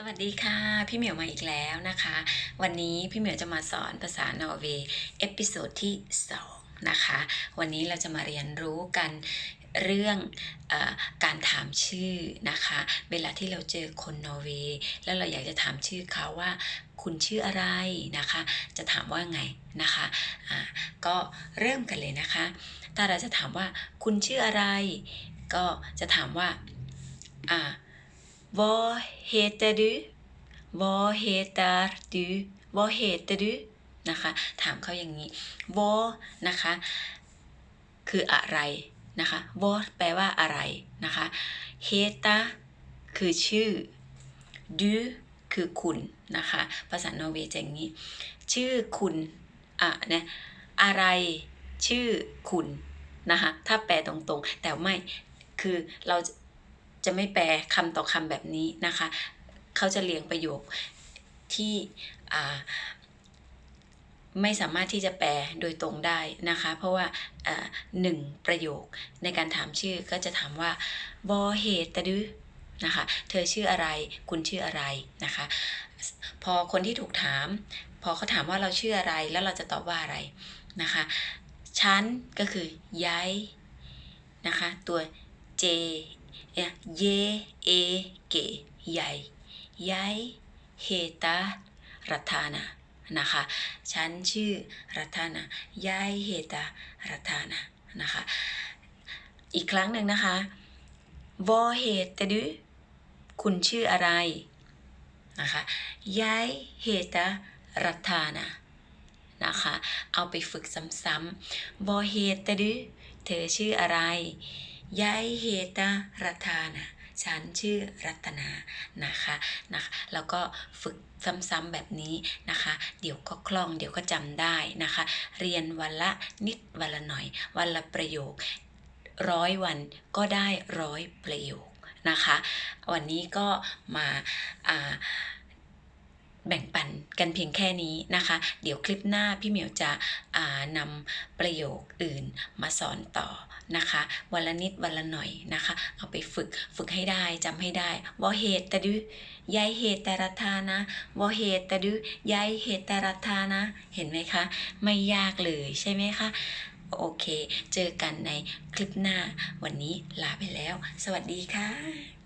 สวัสดีค่ะ พี่เหมียวมาอีกแล้วนะคะ วันนี้พี่เหมียวจะมาสอนภาษานอร์เวย์เอพิโซดที่ 2 นะคะ วันนี้เราจะมาเรียนรู้กันเรื่องอการถามชื่อนะคะ เวลาที่เราเจอคนนอร์เวย์แล้วเราอยากจะถามชื่อเขาว่า คุณชื่ออะไรนะคะ จะถามว่าไงนะคะอ่าก็เริ่มกันเลยนะคะ ถ้าเราจะถามว่าคุณชื่ออะไร ก็จะถามว่าอ่า Vad heter du? Vad heter du? Vad heter du? นะคะ ถามเขาอย่างนี้ Vad นะคะ คืออะไรนะคะ Vad แปลว่าอะไรนะคะ Heter คือชื่อ Du คือคุณนะคะ ภาษานอร์เวย์จะอย่างนี้ ชื่อคุณอะนะอะไร ชื่อคุณนะคะ ถ้าแปลตรงๆ แต่ไม่ คือเรา จะไม่แปลคำต่อคำแบบนี้นะคะ เขาจะเรียงประโยคที่ไม่สามารถที่จะแปลโดยตรงได้นะคะ เพราะว่าหนึ่งประโยคในการถามชื่อก็จะถามว่าบอเหตุตะดืนะคะ เธอชื่ออะไร คุณชื่ออะไรนะคะ พอคนที่ถูกถาม พอเขาถามว่าเราชื่ออะไร แล้วเราจะตอบว่าอะไรนะคะฉันก็คือย้ายนะคะ ตัว J เนี่ยเยเอเกใหญ่ยายเฮตารัตานานะคะ ฉันชื่อรัตานายายเฮตารัตานานะคะ อีกครั้งหนึ่งนะคะวอเฮตดูคุณชื่ออะไรนะคะยายเฮตารัตานานะคะ เอาไปฝึกซ้ำๆวอเฮตดูเธอชื่ออะไร ยายเฮตารัตานาฉันชื่อรัตนานะคะนะคะแล้วก็ฝึกซ้ำๆแบบนี้นะคะ เดี๋ยวก็คล่องเดี๋ยวก็จำได้นะคะ เรียนวันละนิดวันละหน่อย วันละประโยคร้อยวันก็ได้ร้อยประโยคนะคะ วันนี้ก็มาอ่า แบ่งปันกันเพียงแค่นี้นะคะ เดี๋ยวคลิปหน้าพี่เหมียวจะนำประโยคอื่นมาสอนต่อนะคะ วันละนิดวันละหน่อยนะคะ เอาไปฝึกฝึกให้ได้จำให้ได้วอเหตุแต่ดูยายเหตุแต่รัทานะวอเหตุแต่ดูยายเหตุแต่รัทานะ เห็นไหมคะ ไม่ยากเลยใช่ไหมคะโอเค เจอกันในคลิปหน้า วันนี้ลาไปแล้ว สวัสดีค่ะ